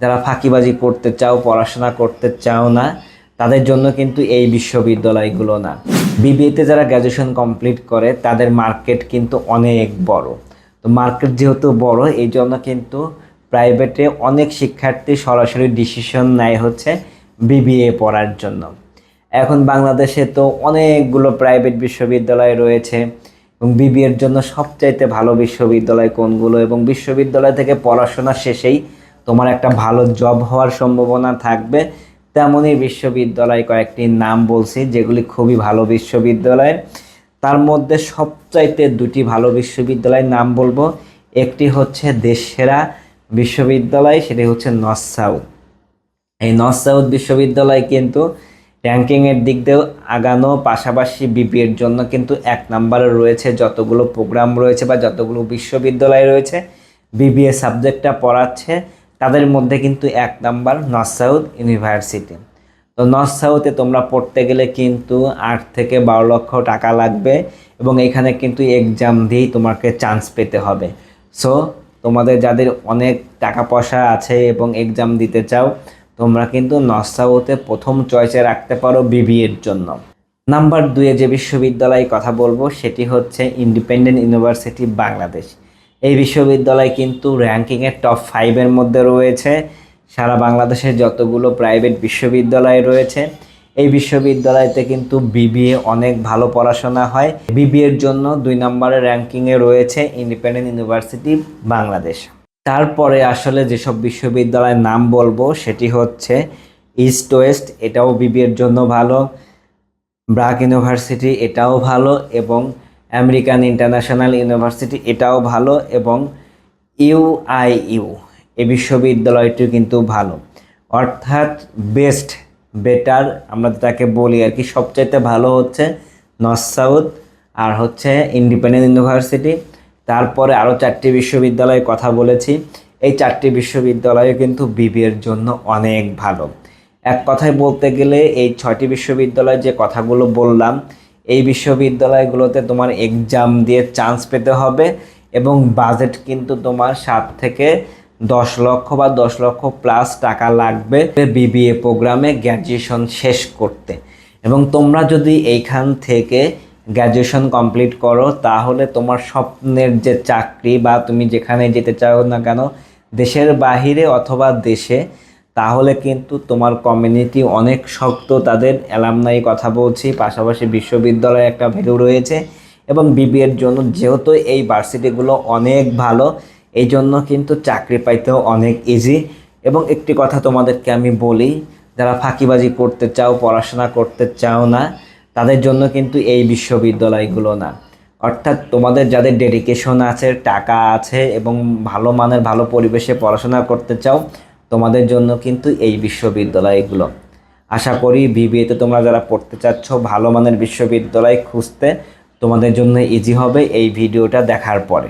যারা ফাঁকিবাজি করতে চাও, পড়াশোনা করতে চাও না, তাদের জন্য কিন্তু এই বিশ্ববিদ্যালয়গুলো না। বিবিএতে যারা গ্র্যাজুয়েশন কমপ্লিট করে, তাদের মার্কেট কিন্তু অনেক বড়। তো মার্কেট যেহেতু বড়, এই জন্য কিন্তু প্রাইভেটে অনেক শিক্ষার্থী সরাসরি ডিসিশন নেয় হচ্ছে বিবিএ পড়ার জন্য। এখন বাংলাদেশে তো অনেকগুলো প্রাইভেট বিশ্ববিদ্যালয় রয়েছে, এবং বিবিএর জন্য সবচাইতে ভালো বিশ্ববিদ্যালয় কোনগুলো? এবং বিশ্ববিদ্যালয় থেকে পড়াশোনা শেষেই তোমার একটা ভালো জব হওয়ার সম্ভাবনা থাকবে। তেমনই বিশ্ববিদ্যালয় কয়েকটি নাম বলছি, যেগুলি খুবই ভালো বিশ্ববিদ্যালয়। তার মধ্যে সবচাইতে দুটি ভালো বিশ্ববিদ্যালয়ের নাম বলব। একটি হচ্ছে দেশসেরা বিশ্ববিদ্যালয়, সেটি হচ্ছে নর্থ সাউথ এই নর্থ সাউথ বিশ্ববিদ্যালয় কিন্তু র্যাঙ্কিংয়ের দিক দিয়েও আগানো, পাশাপাশি বিপিএর জন্য কিন্তু এক নম্বরে রয়েছে যতগুলো প্রোগ্রাম রয়েছে বা যতগুলো বিশ্ববিদ্যালয় রয়েছে। বিবিএ সাবজেক্টটা পড়াচ্ছে। তাদের মধ্যে কিন্তু এক নাম্বার নর্থ সাউথ ইউনিভার্সিটি। তো নর্থ সাউথে তোমরা পড়তে গেলে কিন্তু আট থেকে বারো লক্ষ টাকা লাগবে এবং এখানে কিন্তু এক্সাম দিয়েই তোমাকে চান্স পেতে হবে। সো, তোমাদের যাদের অনেক টাকা পয়সা আছে এবং এক্সাম দিতে চাও, তোমরা কিন্তু নর্থ সাউথে প্রথম চয়েসে রাখতে পারো বিবিএর জন্য। নাম্বার দুয়ে যে বিশ্ববিদ্যালয়ে কথা বলব, সেটি হচ্ছে ইন্ডিপেন্ডেন্ট ইউনিভার্সিটি বাংলাদেশ এই বিশ্ববিদ্যালয় কিন্তু র্যাঙ্কিংয়ের টপ ফাইভের মধ্যে রয়েছে। সারা বাংলাদেশের যতগুলো প্রাইভেট বিশ্ববিদ্যালয় রয়েছে, এই বিশ্ববিদ্যালয়তে কিন্তু বিবিএ অনেক ভালো পড়াশোনা হয়। বিবিএর জন্য দুই নম্বরে র্যাঙ্কিংয়ে রয়েছে ইন্ডিপেন্ডেন্ট ইউনিভার্সিটি বাংলাদেশ তারপরে আসলে যেসব বিশ্ববিদ্যালয়ের নাম বলব, সেটি হচ্ছে ইস্ট ওয়েস্ট এটাও বিবিএর জন্য ভালো। ব্রাক ইউনিভার্সিটি এটাও ভালো। এবং আমেরিকান ইন্টারন্যাশনাল ইউনিভার্সিটি, এটাও ভালো এবং ইউআইইউ এই বিশ্ববিদ্যালয়টিও কিন্তু ভালো। অর্থাৎ বেস্ট, বেটার, আমরা যেটাকে বলি আর কি, সবচাইতে ভালো হচ্ছে নর্থ সাউথ আর হচ্ছে ইন্ডিপেন্ডেন্ট ইউনিভার্সিটি। তারপরে আরও চারটি বিশ্ববিদ্যালয়ের কথা বলেছি, এই চারটি বিশ্ববিদ্যালয় কিন্তু বিবিএর জন্য অনেক ভালো। এক কথায় বলতে গেলে এই ছয়টি বিশ্ববিদ্যালয় যে কথাগুলো বললাম এই বিশ্ববিদ্যালয়গুলোতে তোমার এক্সাম দিয়ে চান্স পেতে হবে এবং বাজেট কিন্তু তোমার সাত থেকে দশ লক্ষ বা দশ লক্ষ প্লাস টাকা লাগবে বিবিএ প্রোগ্রামে গ্র্যাজুয়েশন শেষ করতে। এবং তোমরা যদি এইখান থেকে গ্র্যাজুয়েশন কমপ্লিট করো, তাহলে তোমার স্বপ্নের যে চাকরি বা তুমি যেখানে যেতে চাও না কেন, দেশের বাহিরে অথবা দেশে তাহলে কিন্তু তোমার কমিউনিটি অনেক শক্ত। তাদের অ্যালামনাই কথা বলছি, পাশাপাশি বিশ্ববিদ্যালয়ে একটা ভ্যালু রয়েছে এবং বিবিএর জন্য যেহেতু এই ভার্সিটিগুলো অনেক ভালো, এই জন্য কিন্তু চাকরি পাইতেও অনেক ইজি এবং একটি কথা তোমাদেরকে আমি বলি, যারা ফাঁকিবাজি করতে চাও, পড়াশোনা করতে চাও না, তাদের জন্য কিন্তু এই বিশ্ববিদ্যালয়গুলো না। অর্থাৎ তোমাদের যাদের ডেডিকেশন আছে, টাকা আছে এবং ভালো মানের, ভালো পরিবেশে পড়াশোনা করতে চাও তোমাদের জন্য কিন্তু এই বিশ্ববিদ্যালয়গুলো। আশা করি বিবিএতে তোমরা যারা পড়তে চাচ্ছ, ভালো মানের বিশ্ববিদ্যালয় খুঁজতে তোমাদের জন্য ইজি হবে এই ভিডিওটা দেখার পরে।